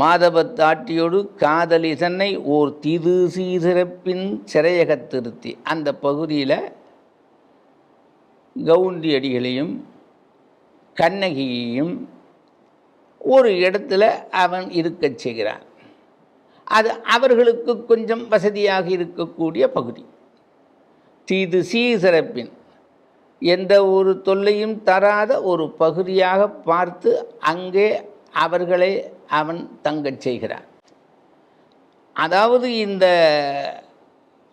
மாதவத்தாட்டியோடு காதலி தன்னை ஓர் திது சீசிறப்பின் சிறையகத்திருத்தி அந்த பகுதியில் கவுண்டி அடிகளையும் கண்ணகியையும் ஒரு இடத்துல அவன் இருக்கச் செய்கிறான். அது அவர்களுக்கு கொஞ்சம் வசதியாக இருக்கக்கூடிய பகுதி. தீது சீசிறப்பின் எந்த ஒரு தொல்லையும் தராத ஒரு பகுதியாக பார்த்து அங்கே அவர்களை அவன் தங்கச் செய்கிறான். அதாவது இந்த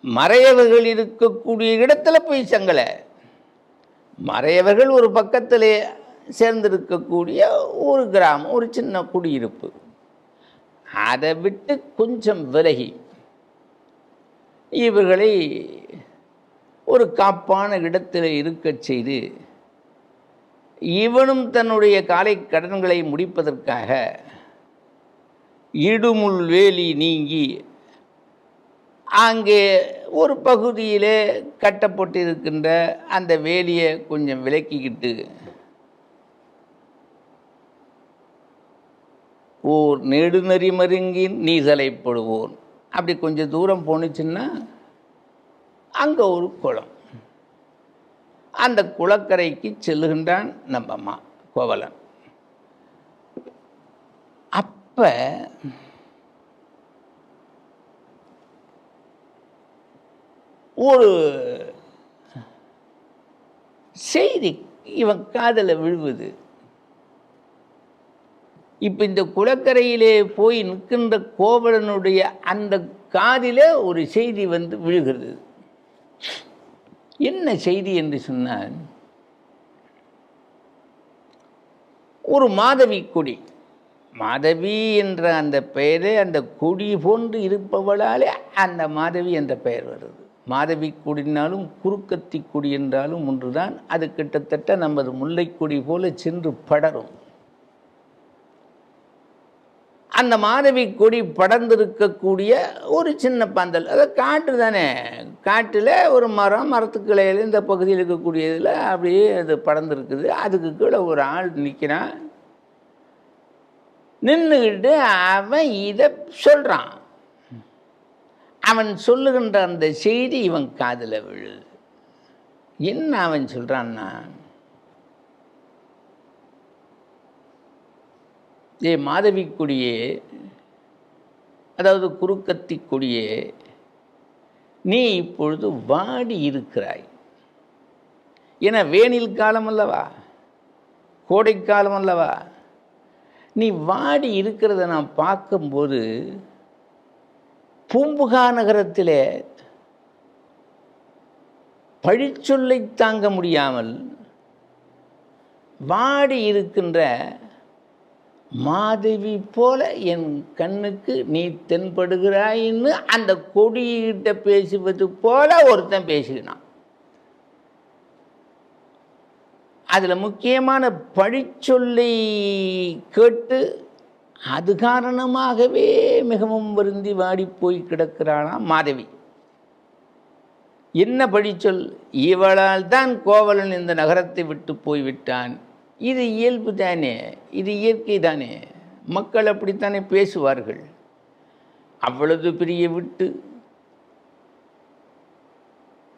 மறையவர்கள் இருக்கக்கூடிய இடத்துல போய் சங்கலை. மறையவர்கள் ஒரு பக்கத்திலே சேர்ந்திருக்கக்கூடிய ஒரு கிராமம் ஒரு சின்ன குடியிருப்பு. அதை விட்டு கொஞ்சம் விலகி இவர்களை ஒரு காப்பான இடத்தில் இருக்கச் செய்து இவனும் தன்னுடைய காலை கடன்களை முடிப்பதற்காக இடுமுள் வேலி நீங்கி அங்கே ஒரு பகுதியிலே கட்டப்பட்டிருக்கின்ற அந்த வேலியை கொஞ்சம் விலக்கிக்கிட்டு ஓர் நெடுநெறி மருங்கி நீசலைப்படுவோன் அப்படி கொஞ்சம் தூரம் போணுச்சுன்னா அங்கே ஒரு குளம். அந்த குளக்கரைக்கு செல்லுகின்றான் நம்ம அம்மா கோவலன். அப்போ ஒரு செய்தி இவன் காதில் விழுவுது. இப்போ இந்த குளக்கரையிலே போய் நிற்கின்ற கோவலனுடைய அந்த காதிலே ஒரு செய்தி வந்து விழுகிறது. என்ன செய்தி என்று சொன்னால் ஒரு மாதவி கொடி. மாதவி என்ற அந்த பெயரே அந்த கொடி போன்று இருப்பவளாலே அந்த மாதவி என்ற பெயர் வருது. மாதவி கொடினாலும் குறுக்கத்தி கொடி என்றாலும் ஒன்றுதான். அது கிட்டத்தட்ட நமது முல்லைக்கொடி போல சென்று படரும். அந்த மாதவி கொடி படர்ந்திருக்கக்கூடிய ஒரு சின்ன பந்தல். அது காட்டு தானே. காட்டில் ஒரு மரம் மரத்துக்கிளையில் இந்த பகுதியில் இருக்கக்கூடியதில் அப்படியே அது படர்ந்துருக்குது. அதுக்கு கீழே ஒரு ஆள் நிற்கிறான் நின்றுக்கிட்டு அவன் இதை சொல்கிறான் அவன் சொல்லுகின்ற அந்த செய்தி இவன் காதில் விழுது. என்ன அவன் சொல்கிறான்னா ஏ மாதவி கொடியே அதாவது குறுக்கத்தி கொடியே நீ இப்பொழுது வாடி இருக்கிறாய். என வேனில் காலம் அல்லவா கோடைக்காலம் அல்லவா நீ வாடி இருக்கிறத நான் பார்க்கும்போது பூம்புகா நகரத்திலே பழிச்சொல்லை தாங்க முடியாமல் வாடி இருக்கின்ற மாதவி போல என் கண்ணுக்கு நீ தென்படுகிறாயின்னு அந்த கொடியிட்ட பேசுவது போல ஒருத்தன் பேசுகிறான் அதில் முக்கியமான பழிச்சொல்லை கேட்டு அது காரணமாகவே மிகவும் வருந்தி வாடி போய் கிடக்கிறானா மாதவி. என்ன பழிச்சொல்? இவளால் தான் கோவலன் இந்த நகரத்தை விட்டு போய்விட்டான் இது இயல்பு தானே? இது இயற்கை தானே? மக்கள் அப்படித்தானே பேசுவார்கள்? அவ்வளவு பெரிய விட்டு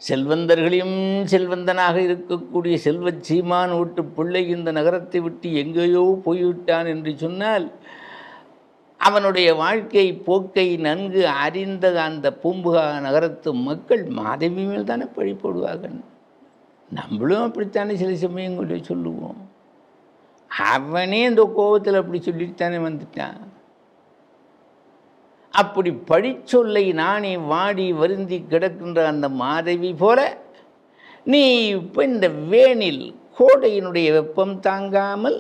செல்வந்தர்களையும் செல்வந்தனாக இருக்கக்கூடிய செல்வச் சீமான் விட்டு பிள்ளை இந்த நகரத்தை விட்டு எங்கேயோ போய்விட்டான் என்று சொன்னால் அவனுடைய வாழ்க்கை போக்கை நன்கு அறிந்த அந்த பூம்புகா நகரத்து மக்கள் மாதவி மேல் தானே பழி போடுவார்கள். நம்மளும் அப்படித்தானே சில சமயங்களில் சொல்லுவோம். அவனே இந்த கோபத்தில் அப்படி சொல்லிட்டு தானே வந்துட்டான். அப்படி பழிச்சொல்லை நானே வாடி வருந்தி கிடக்கின்ற அந்த மாதவி போல நீ இப்போ இந்த வேனில் கோடையினுடைய வெப்பம் தாங்காமல்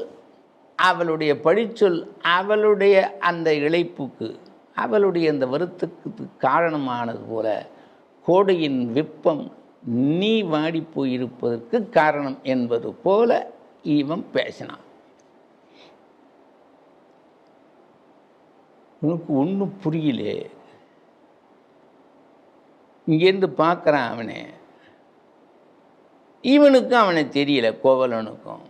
அவளுடைய பழிச்சொல் அவளுடைய அந்த இழைப்புக்கு அவளுடைய அந்த வருத்தத்துக்கு காரணமானது போல கோடையின் வெப்பம் நீ வாடி போயிருப்பதற்கு காரணம் என்பது போல இவன் பேசினான். உனக்கு ஒன்றும் புரியலே. இங்கேருந்து பார்க்குறான் அவனே. இவனுக்கும் அவனை தெரியல கோவலனுக்கும்.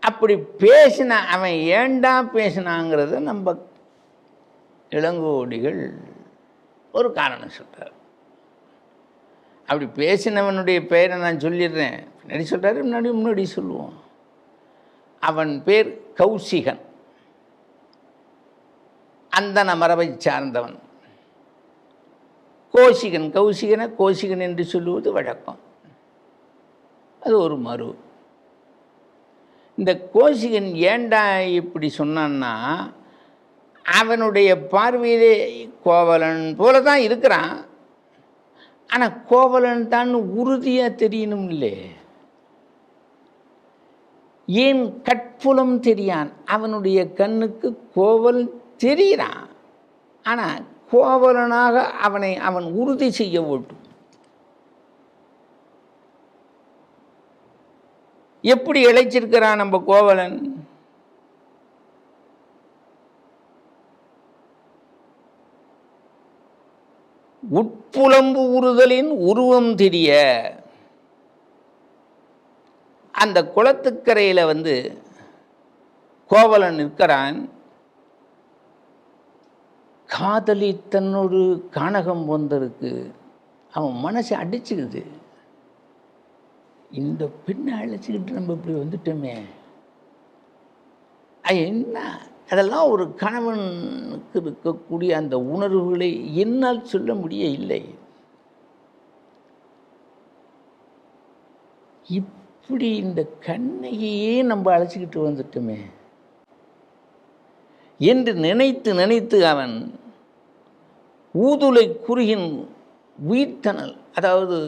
அப்படி பேசின அவன் ஏண்டா பேசினாங்கிறத நம்ம இளங்கோடிகள் ஒரு காரணம் சொல்கிறார் அப்படி பேசினவனுடைய பெயரை நான் சொல்லிடுறேன். பின்னாடி சொல்கிறாரு முன்னாடி முன்னாடி சொல்லுவோம். அவன் பேர் கௌசிகன். அந்தன மரபை சார்ந்தவன். கோசிகன் கௌசிகனை கோசிகன் என்று சொல்லுவது வழக்கம். அது ஒரு மறு. இந்த கோசிகன் ஏண்டா இப்படி சொன்னான்னா அவனுடைய பார்வையிலே கோவலன் போல தான் இருக்கிறான். ஆனால் கோவலன் தான் உறுதியாக தெரியணும் இல்லையே ஏன் கட்புலம் தெரியான்? அவனுடைய கண்ணுக்கு கோவல் தெரிகிறான் ஆனால் கோவலனாக அவனை அவன் உறுதி செய்ய வேண்டும். எப்படி இழைச்சிருக்கிறான் நம்ம கோவலன்? உட்புலம்பு உறுதலின் உருவம் தெரிய அந்த குளத்துக்கரையில் வந்து கோவலன் நிற்கிறான். காதலி தன்னோடு கானகம் வந்திருக்கு. அவன் மனசை அடிச்சுக்குது. இந்த பெண்ணை அழைச்சிக்கிட்டு நம்ம இப்படி வந்துட்டோமே. அது என்ன? அதெல்லாம் ஒரு கணவனுக்கு இருக்கக்கூடிய அந்த உணர்வுகளை என்னால் சொல்ல முடிய இல்லை இப்படி இந்த கண்ணையே நம்ம அழைச்சிக்கிட்டு வந்துட்டோமே. என்று நினைத்து நினைத்து அவன் ஊதுலை குறுகின் உயிர்த்தனல் அதாவது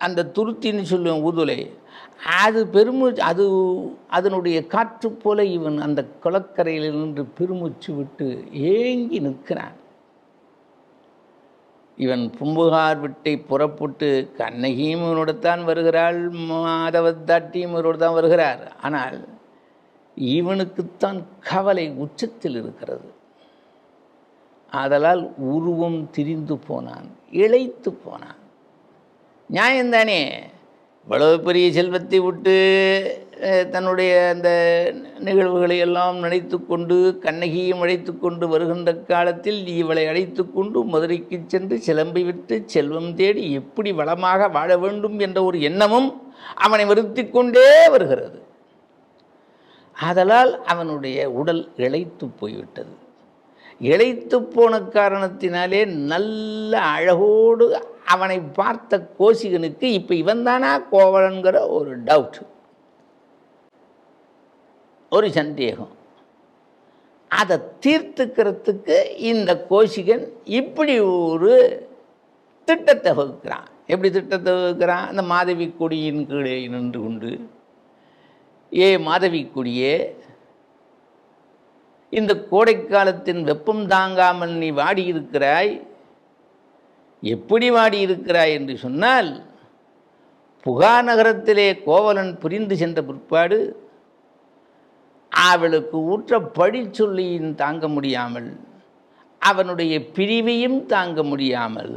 அந்த துருத்தின்னு சொல்லுவேன் ஊதுலை அது பெருமூச்சு அது அதனுடைய காற்று போல இவன் அந்த குளக்கரையில் நின்று பெருமூச்சு விட்டு ஏங்கி நிற்கிறான். இவன் பும்புகார் விட்டை புறப்பட்டு கண்ணகியும் இவனோடத்தான் வருகிறாள் மாதவத்தாட்டியும் இவரோடு தான் வருகிறார். ஆனால் இவனுக்குத்தான் கவலை உச்சத்தில் இருக்கிறது. ஆதலால் உருவம் திரிந்து போனான் இழைத்து போனான். நியாயந்தானே இவ்வளவு பெரிய செல்வத்தை விட்டு தன்னுடைய அந்த நிகழ்வுகளை எல்லாம் நினைத்து கொண்டு கண்ணகியும் அழைத்து கொண்டு வருகின்ற காலத்தில் இவளை அழைத்து கொண்டு மதுரைக்கு சென்று சிலம்பை விட்டு செல்வம் தேடி எப்படி வளமாக வாழ வேண்டும் என்ற ஒரு எண்ணமும் அவனை வருத்தி கொண்டே வருகிறது. ஆதலால் அவனுடைய உடல் இளைத்து போய்விட்டது. இளைத்து போன காரணத்தினாலே நல்ல அழகோடு அவனை பார்த்த கோசிகனுக்கு இப்போ இவன் தானா கோவலன்கிற ஒரு டவுட் ஒரு சந்தேகம். அதை தீர்த்துக்கிறதுக்கு இந்த கோஷிகன் இப்படி ஒரு திட்டத்தை வகுக்கிறான். எப்படி திட்டத்தை வகுக்கிறான்? அந்த மாதவி கொடியின் கீழே நின்று கொண்டு ஏ மாதவிக்குடியே இந்த கோடைக்காலத்தின் வெப்பம் தாங்காமல் நீ வாடியிருக்கிறாய் எப்படி வாடியிருக்கிறாய் என்று சொன்னால் புகா நகரத்திலே கோவலன் புரிந்து சென்ற பிற்பாடு அவளுக்கு ஊற்ற பழிச்சொல்லியும் தாங்க முடியாமல் அவனுடைய பிரிவையும் தாங்க முடியாமல்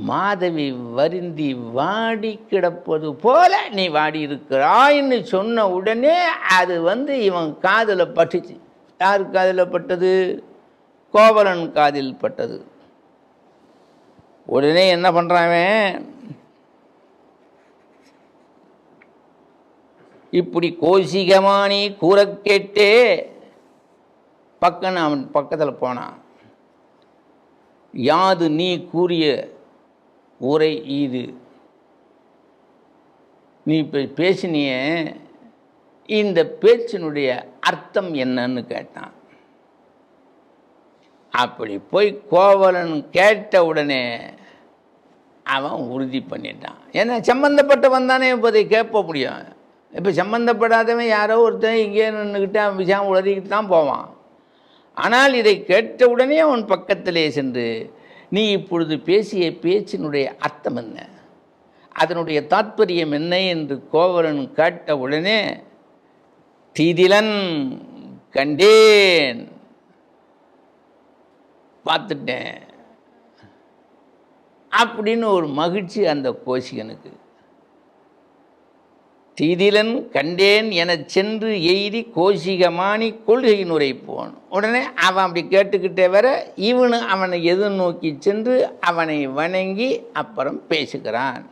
மாதவி வருந்தி வாடி கிடப்பது போல நீ வாடி இருக்கிறாய்ன்னு சொன்ன உடனே அது வந்து இவன் காதில் பட்டுச்சு. யார் காதில் பட்டது? கோவலன் காதில் பட்டது. உடனே என்ன பண்ணுறான் இப்படி கோசிகமானி கூற கேட்டே பக்கம் அவன் பக்கத்தில் போனான். யாது நீ கூறிய உரை இது நீ இப்போ பேசினிய இந்த பேச்சினுடைய அர்த்தம் என்னன்னு கேட்டான். அப்படி போய் கோவலன் கேட்ட உடனே அவன் உறுதி பண்ணிட்டான். ஏன்னா சம்மந்தப்பட்டவன் தானே இப்போ அதை கேட்ப முடியும். இப்போ சம்மந்தப்படாதவன் யாரோ ஒருத்தன் இங்கே நின்றுக்கிட்டு அவன் விஷயம் உளறிக்கிட்டு தான் போவான். ஆனால் இதை கேட்ட உடனே அவன் பக்கத்திலே சென்று நீ இப்பொழுது பேசிய பேச்சினுடைய அர்த்தம் என்ன? அதனுடைய தாத்பரியம் என்ன என்று கோவலன் கேட்ட உடனே தீதிலன் கண்டேன். பார்த்துட்டேன். அப்படின்னு ஒரு மகிழ்ச்சி அந்த கோஷிகனுக்கு. தீதிலன் கண்டேன் எனச் சென்று எய்தி கோஷிகமானி கொள்கை நுரைப்போன் உடனே அவன் அப்படி கேட்டுக்கிட்டே வர இவனு அவனை எதிர்நோக்கி சென்று அவனை வணங்கி அப்புறம் பேசுகிறான்.